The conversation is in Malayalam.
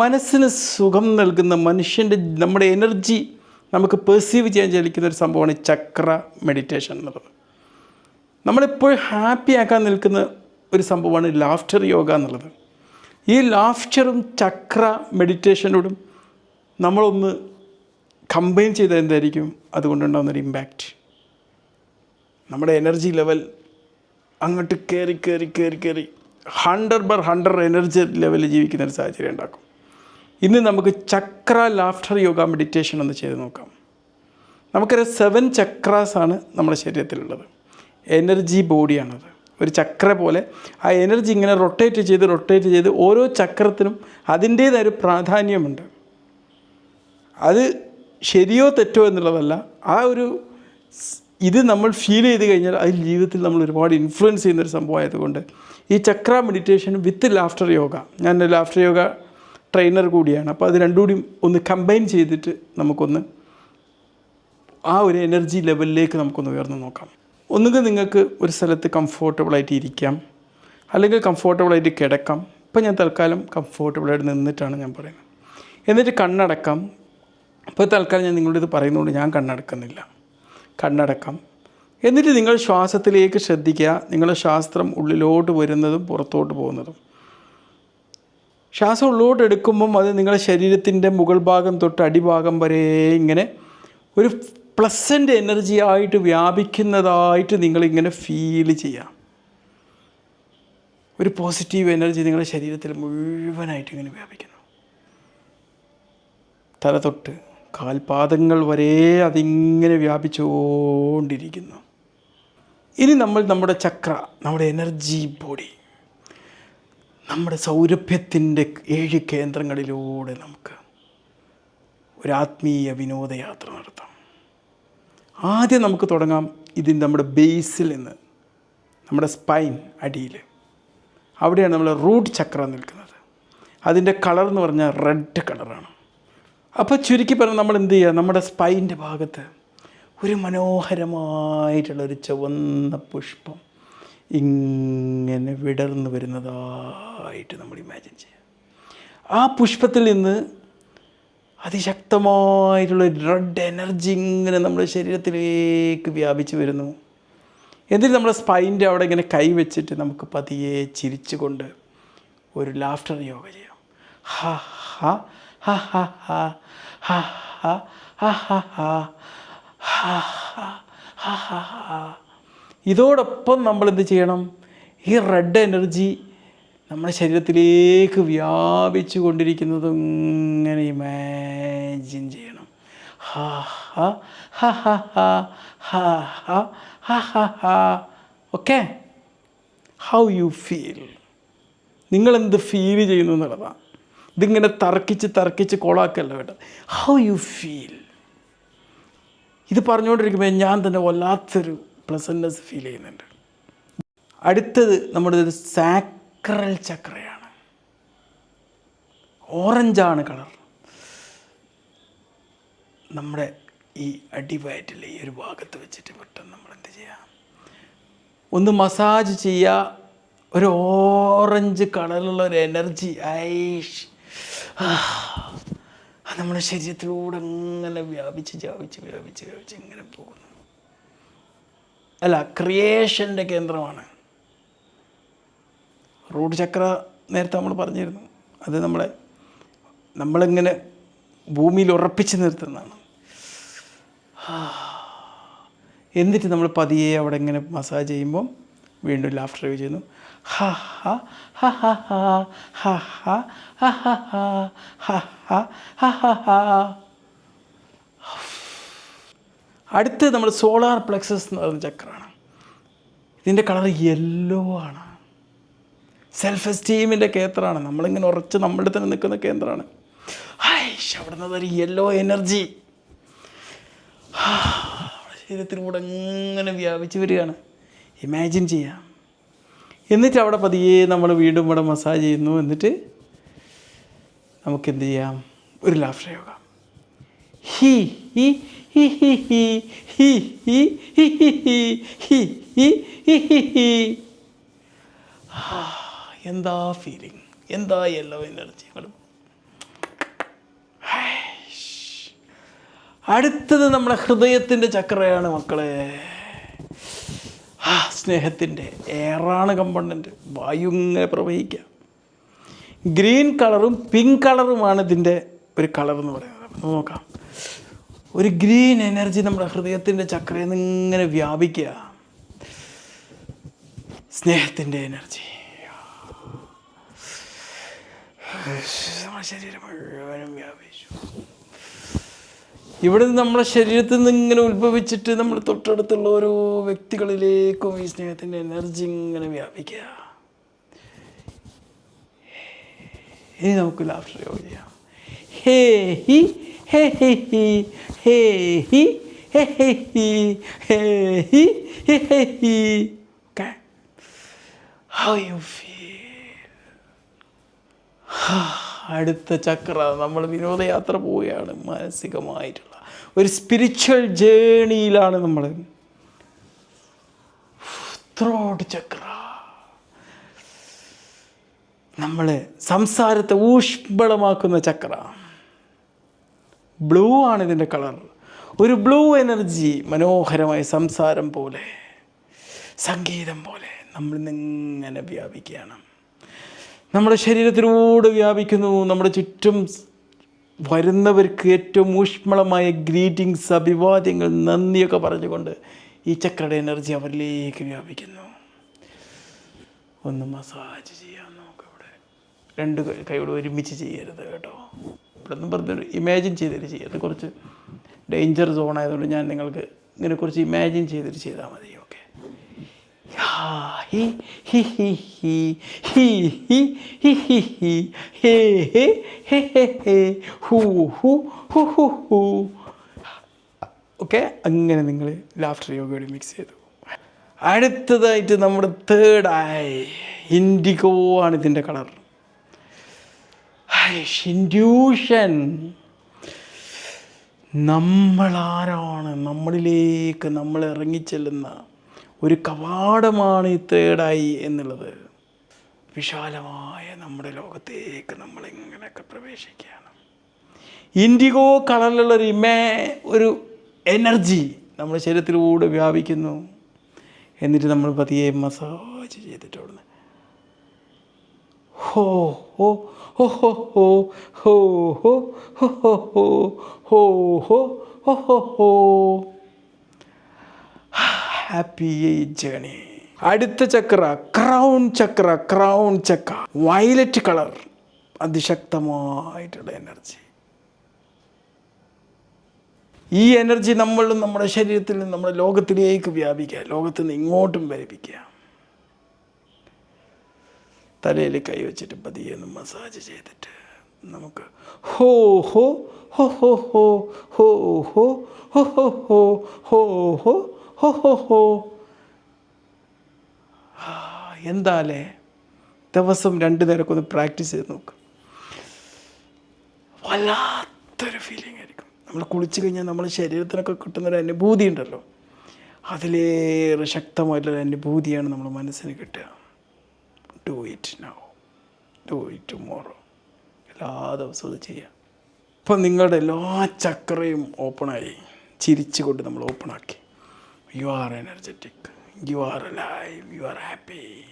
മനസ്സിന് സുഖം നൽകുന്ന മനുഷ്യന്റെ നമ്മുടെ എനർജി നമുക്ക് പെർസീവ് ചെയ്യാൻ ചലിക്കുന്ന ഒരു സംഭവമാണ് ചക്ര മെഡിറ്റേഷൻ എന്നുള്ളത്. നമ്മളെപ്പോഴും ഹാപ്പി ആക്കാൻ നിൽക്കുന്ന ഒരു സംഭവമാണ് ലാഫ്റ്റർ യോഗ എന്നുള്ളത്. ഈ ലാഫ്റ്ററും ചക്ര മെഡിറ്റേഷനോടും നമ്മളൊന്ന് കമ്പൈൻ ചെയ്താൽ എന്തായിരിക്കും? അതുകൊണ്ടുണ്ടാകുന്നൊരു ഇമ്പാക്റ്റ് നമ്മുടെ എനർജി ലെവൽ അങ്ങോട്ട് കയറി കയറി കയറി കയറി ഹൺഡ്രഡ് ബർ ഹൺഡ്രഡ് എനർജി ലെവലിൽ ജീവിക്കുന്ന ഒരു സാഹചര്യം ഉണ്ടാക്കും. ഇന്ന് നമുക്ക് ചക്ര ലാഫ്റ്റർ യോഗ മെഡിറ്റേഷൻ ഒന്ന് ചെയ്ത് നോക്കാം. നമുക്കറിയാം സെവൻ ചക്രാസ് ആണ് നമ്മുടെ ശരീരത്തിലുള്ളത്. എനർജി ബോഡിയാണത് ഒരു ചക്ര പോലെ ആ എനർജി ഇങ്ങനെ റൊട്ടേറ്റ് ചെയ്ത് റൊട്ടേറ്റ് ചെയ്ത് ഓരോ ചക്രത്തിനും അതിന്റേതായ ഒരു പ്രാധാന്യമുണ്ട്. അത് ശരിയോ തെറ്റോ എന്നുള്ളതല്ല. ആ ഒരു ഇത് നമ്മൾ ഫീൽ ചെയ്ത് കഴിഞ്ഞാൽ അത് ജീവിതത്തിൽ നമ്മൾ ഒരുപാട് ഇൻഫ്ലുവൻസ് ചെയ്യുന്നൊരു സംഭവമായതുകൊണ്ട് ഈ chakra meditation with laughter yoga ഞാൻ ലാഫ്റ്റർ യോഗ ട്രെയിനർ കൂടിയാണ്. അപ്പോൾ അത് രണ്ടും കൂടി ഒന്ന് കമ്പൈൻ ചെയ്തിട്ട് നമുക്കൊന്ന് ആ ഒരു എനർജി ലെവലിലേക്ക് നമുക്കൊന്ന് ഉയർന്നു നോക്കാം. ഒന്നുകിൽ നിങ്ങൾക്ക് ഒരു സ്ഥലത്ത് കംഫോർട്ടബിളായിട്ട് ഇരിക്കാം. അല്ലെങ്കിൽ കംഫോർട്ടബിളായിട്ട് കിടക്കാം. ഇപ്പം ഞാൻ തൽക്കാലം കംഫോർട്ടബിളായിട്ട് നിന്നിട്ടാണ് ഞാൻ പറയുന്നത്. എന്നിട്ട് കണ്ണടക്കാം. ഇപ്പോൾ തൽക്കാലം ഞാൻ നിങ്ങളുടെ ഇത് പറയുന്നതുകൊണ്ട് ഞാൻ കണ്ണടക്കുന്നില്ല. കണ്ണടക്കാം. എന്നിട്ട് നിങ്ങൾ ശ്വാസത്തിലേക്ക് ശ്രദ്ധിക്കുക. നിങ്ങളുടെ ശാസ്ത്രം ഉള്ളിലോട്ട് വരുന്നതും പുറത്തോട്ട് പോകുന്നതും. ശ്വാസം ഉള്ളോട്ട് എടുക്കുമ്പം അത് നിങ്ങളുടെ ശരീരത്തിന്റെ മുകൾ ഭാഗം തൊട്ട് അടിഭാഗം വരെ ഇങ്ങനെ ഒരു പ്ലസന്റ് എനർജി ആയിട്ട് വ്യാപിക്കുന്നതായിട്ട് നിങ്ങളിങ്ങനെ ഫീൽ ചെയ്യാം. ഒരു പോസിറ്റീവ് എനർജി നിങ്ങളുടെ ശരീരത്തിൽ മുഴുവനായിട്ട് ഇങ്ങനെ വ്യാപിക്കുന്നു. തല തൊട്ട് കാൽപാദങ്ങൾ വരെ അതിങ്ങനെ വ്യാപിച്ചുകൊണ്ടിരിക്കുന്നു. ഇനി നമ്മൾ നമ്മുടെ ചക്ര നമ്മുടെ എനർജി ബോഡി നമ്മുടെ സൗരഭ്യത്തിന്റെ ഏഴ് കേന്ദ്രങ്ങളിലൂടെ നമുക്ക് ഒരു ആത്മീയ വിനോദയാത്ര നടത്താം. ആദ്യം നമുക്ക് തുടങ്ങാം ഇതിൽ നമ്മുടെ ബേസിൽ നിന്ന് നമ്മുടെ സ്പൈൻ അടിയിൽ. അവിടെയാണ് നമ്മൾ റൂട്ട് ചക്രം നിൽക്കുന്നത്. അതിന്റെ കളർ എന്ന് പറഞ്ഞാൽ റെഡ് കളറാണ് അപ്പോൾ ചുരുക്കി പറഞ്ഞാൽ നമ്മൾ എന്ത് ചെയ്യുക? നമ്മുടെ സ്പൈന്റെ ഭാഗത്ത് ഒരു മനോഹരമായിട്ടുള്ള ഒരു ചുവന്ന പുഷ്പം ഇങ്ങനെ വിടർന്നു വരുന്നതായിട്ട് നമ്മൾ ഇമാജിൻ ചെയ്യുക ആ പുഷ്പത്തിൽ നിന്ന് അതിശക്തമായിട്ടുള്ള റെഡ് എനർജി ഇങ്ങനെ നമ്മുടെ ശരീരത്തിലേക്ക് വ്യാപിച്ചു വരുന്നു എന്നിട്ട് നമ്മുടെ സ്പൈന്റെ അവിടെ ഇങ്ങനെ കൈവച്ചിട്ട് നമുക്ക് പതിയെ ചിരിച്ചുകൊണ്ട് ഒരു ലാഫ്റ്റർ യോഗ ചെയ്യാം ഹ ഹ ഹ ഹ ഹ ഹ ഹ ഹ ഹ ഹ ഹ ഹ ഹ ഹ ഇതോടൊപ്പം നമ്മൾ എന്ത് ചെയ്യണം? ഈ റെഡ് എനർജി നമ്മുടെ ശരീരത്തിലേക്ക് വ്യാപിച്ചു കൊണ്ടിരിക്കുന്നത് ഇങ്ങനെ ഇമാജിൻ ചെയ്യണം. ഹാ ഹാ ഹാ ഹാ ഹാ ഹാ ഹാ ഹാ ഹാ ഓക്കെ ഹൗ യു ഫീൽ നിങ്ങളെന്ത് ഫീൽ ചെയ്യുന്നു എന്നുള്ളതാണ് ഇതിങ്ങനെ തർക്കിച്ച് തർക്കിച്ച് കൊളാക്കല്ല വേണ്ടത് ഹൗ യു ഫീൽ ഇത് പറഞ്ഞുകൊണ്ടിരിക്കുമ്പോൾ ഞാൻ തന്നെ വല്ലാത്തൊരു പ്ലസൻനെസ് ഫീൽ ചെയ്യുന്നുണ്ട്. അടുത്തത് നമ്മുടെ ഒരു സാക്രൽ ചക്രയാണ്. ഓറഞ്ചാണ് കളർ നമ്മുടെ ഈ അടിവയറ്റിൽ ഈ ഒരു ഭാഗത്ത് വെച്ചിട്ട് പെട്ടെന്ന് നമ്മൾ എന്ത് ചെയ്യാം? ഒന്ന് മസാജ് ചെയ്യുക ഒരു ഓറഞ്ച് കളറിലുള്ള ഒരു എനർജി ഐഷ്. നമ്മുടെ ശരീരത്തിലൂടെ അങ്ങനെ വ്യാപിച്ച് വ്യാപിച്ച് വ്യാപിച്ച് വ്യാപിച്ച് ഇങ്ങനെ പോകുന്നു. അല്ല ക്രിയേഷന്റെ കേന്ദ്രമാണ് റൂട്ട് ചക്ര നേരത്തെ നമ്മൾ പറഞ്ഞിരുന്നു അത് നമ്മളെ നമ്മളിങ്ങനെ ഭൂമിയിൽ ഉറപ്പിച്ച് നിർത്തുന്നതാണ് എന്നിട്ട് നമ്മൾ പതിയെ അവിടെ ഇങ്ങനെ മസാജ് ചെയ്യുമ്പം വീണ്ടും ലാഫ്റ്റർ റിവ്യൂ ചെയ്യുന്നു ഹ ഹ ഹ ഹ ഹ ഹ ഹ ഹ ഹ ഹ ഹ ഹ ഹ ഹ അടുത്ത് നമ്മൾ സോളാർ പ്ലെക്സസ് എന്ന് പറയുന്ന ചക്രമാണ്. ഇതിന്റെ കളർ യെല്ലോ ആണ്. സെൽഫ് എസ്റ്റീമിന്റെ കേന്ദ്രമാണ്. നമ്മളിങ്ങനെ ഉറച്ച് നമ്മളുടെ തന്നെ നിൽക്കുന്ന കേന്ദ്രമാണ്. ഹൈഷ് അവിടെ നിന്ന് ഒരു യെല്ലോ എനർജി ശരീരത്തിലൂടെ ഇങ്ങനെ വ്യാപിച്ചു വരികയാണ്. ഇമാജിൻ ചെയ്യാം. എന്നിട്ട് അവിടെ പതിയെ നമ്മൾ വീണ്ടും ഇവിടെ മസാജ് ചെയ്യുന്നു. എന്നിട്ട് നമുക്കെന്ത് ചെയ്യാം? ഒരു ലാഫ്റ്റ് യോഗ ഹി ഹി ഹി ഹി ഹി ഹി ഹി ഹി ഹി ഹി ഹി ഹി ഹി ഹി ഹി എന്താ ഫീലിംഗ് എന്താ യെല്ലോ എനർജികളും അടുത്തത് നമ്മുടെ ഹൃദയത്തിന്റെ ചക്രയാണ് മക്കളെ ആ സ്നേഹത്തിന്റെ ഏറാണ് കമ്പണ്ടന്റ് വായു ഇങ്ങനെ പ്രവഹിക്കുക ഗ്രീൻ കളറും പിങ്ക് കളറുമാണ് ഇതിന്റെ ഒരു കളർ എന്ന് പറയുന്നത് നോക്കാം ഒരു ഗ്രീൻ എനർജി നമ്മുടെ ഹൃദയത്തിന്റെ ചക്രയിൽ നിന്ന് ഇങ്ങനെ വ്യാപിക്കുക. സ്നേഹത്തിന്റെ എനർജി. നമ്മുടെ ശരീരം മുഴുവനും വ്യാപിച്ചു. ഇവിടെ നിന്ന് നമ്മുടെ ശരീരത്തിൽ നിന്ന് ഇങ്ങനെ ഉത്ഭവിച്ചിട്ട് നമ്മൾ തൊട്ടടുത്തുള്ള ഓരോ വ്യക്തികളിലേക്കും ഈ സ്നേഹത്തിന്റെ എനർജി ഇങ്ങനെ വ്യാപിക്കുക. ഇനി നമുക്ക് ലാഫ്റ്റർ ചെയ്യാം ഹേ ഹി ഹേ ഹേ ഹി ഹേ ഹി ഹേ ഹേ ഹി യു ഫീൽ അടുത്ത ചക്ര. നമ്മൾ വിനോദയാത്ര പോവുകയാണ്. മാനസികമായിട്ടുള്ള ഒരു സ്പിരിച്വൽ ജേണിയിലാണ് നമ്മൾ. ത്രോട്ട് ചക്ര. നമ്മൾ സംസാരത്തെ ഊഷ്മളമാക്കുന്ന ചക്ര. ബ്ലൂ ആണ് ഇതിന്റെ കളർ ഒരു ബ്ലൂ എനർജി മനോഹരമായ സംസാരം പോലെ സംഗീതം പോലെ നമ്മൾ ഇങ്ങനെ വ്യാപിക്കുകയാണ്. നമ്മുടെ ശരീരത്തിലൂടെ വ്യാപിക്കുന്നു. നമ്മുടെ ചുറ്റും വരുന്നവർക്ക് ഏറ്റവും ഊഷ്മളമായ ഗ്രീറ്റിങ്സ് അഭിവാദ്യങ്ങൾ നന്ദിയൊക്കെ പറഞ്ഞുകൊണ്ട് ഈ ചക്രയുടെ എനർജി അവരിലേക്ക് വ്യാപിക്കുന്നു. ഒന്ന് മസാജ് ചെയ്യാൻ നോക്കാം ഇവിടെ രണ്ട് കൈയോട് ഒരുമിച്ച് ചെയ്യരുത് കേട്ടോ. ഇവിടെ നിന്ന് പറഞ്ഞൊരു ഇമാജിൻ ചെയ്തിട്ട് ചെയ്യരുത് കുറച്ച് ഡേഞ്ചർ സോൺ ആയതുകൊണ്ട് ഞാൻ നിങ്ങൾക്ക് ഇങ്ങനെ കുറച്ച് ഇമാജിൻ ചെയ്തിട്ട് ചെയ്താൽ മതി ഓക്കെ ഹു ഹു ഹൂ ഓക്കെ അങ്ങനെ നിങ്ങൾ ലാഫ്റ്റർ യോഗയോട് മിക്സ് ചെയ്തു. അടുത്തതായിട്ട് നമ്മുടെ തേർഡ് ആയി ഇൻഡിഗോ ആണ് ഇതിന്റെ കളർ ഇൻഡ്യൂഷൻ നമ്മളാരാണ്? നമ്മളിലേക്ക് നമ്മൾ ഇറങ്ങിച്ചെല്ലുന്ന ഒരു കവാടമാണ് ഈ തേർഡായി എന്നുള്ളത്. വിശാലമായ നമ്മുടെ ലോകത്തേക്ക് നമ്മളിങ്ങനെയൊക്കെ പ്രവേശിക്കുകയാണ്. ഇൻഡിഗോ കളറിലുള്ള ഒരു ഇമേ ഒരു എനർജി നമ്മുടെ ശരീരത്തിലൂടെ വ്യാപിക്കുന്നു. എന്നിട്ട് നമ്മൾ പതിയെ മസാജ് ചെയ്തിട്ട് ഹോ ഹോ ഹോ ഹോ ഹോ ഹോ ഹോ ഹോ ഹോ ഹോ ഹോ ഹോ ഹോ ഹോ ഹാപ്പി ജേണി അടുത്ത chakra crown chakra crown chakra violet colour അതിശക്തമായിട്ടുള്ള energy ഈ എനർജി നമ്മളും നമ്മുടെ ശരീരത്തിൽ നിന്ന് നമ്മുടെ ലോകത്തിലേക്ക് വ്യാപിക്കുക ലോകത്തിൽ നിന്ന് ഇങ്ങോട്ടും വ്യാപിക്കുക തലയിൽ കൈവച്ചിട്ട് പതിയെ ഒന്ന് മസാജ് ചെയ്തിട്ട് നമുക്ക് ഹോ ഹോ ഹോ ഹോ ഹോ ഹോ ഹോ ഹോ ഹോ ഹോ ഹോ ഹോ ഹോ എന്താലേ ദിവസം രണ്ട് നേരമൊക്കെ ഒന്ന് പ്രാക്ടീസ് ചെയ്ത് നോക്ക് വല്ലാത്തൊരു ഫീലിംഗ് ആയിരിക്കും നമ്മൾ കുളിച്ച് കഴിഞ്ഞാൽ നമ്മുടെ ശരീരത്തിനൊക്കെ കിട്ടുന്നൊരു അനുഭൂതി ഉണ്ടല്ലോ അതിലേറെ ശക്തമായിട്ടുള്ള അനുഭൂതിയാണ് നമ്മുടെ മനസ്സിന് കിട്ടുക do it now do it tomorrow എല്ലാ ദിവസവും അത് ചെയ്യാം. അപ്പം നിങ്ങളുടെ എല്ലാ ചക്രയും ഓപ്പണായി. ചിരിച്ചുകൊണ്ട് നമ്മൾ ഓപ്പണാക്കി. You are energetic you are live you are happy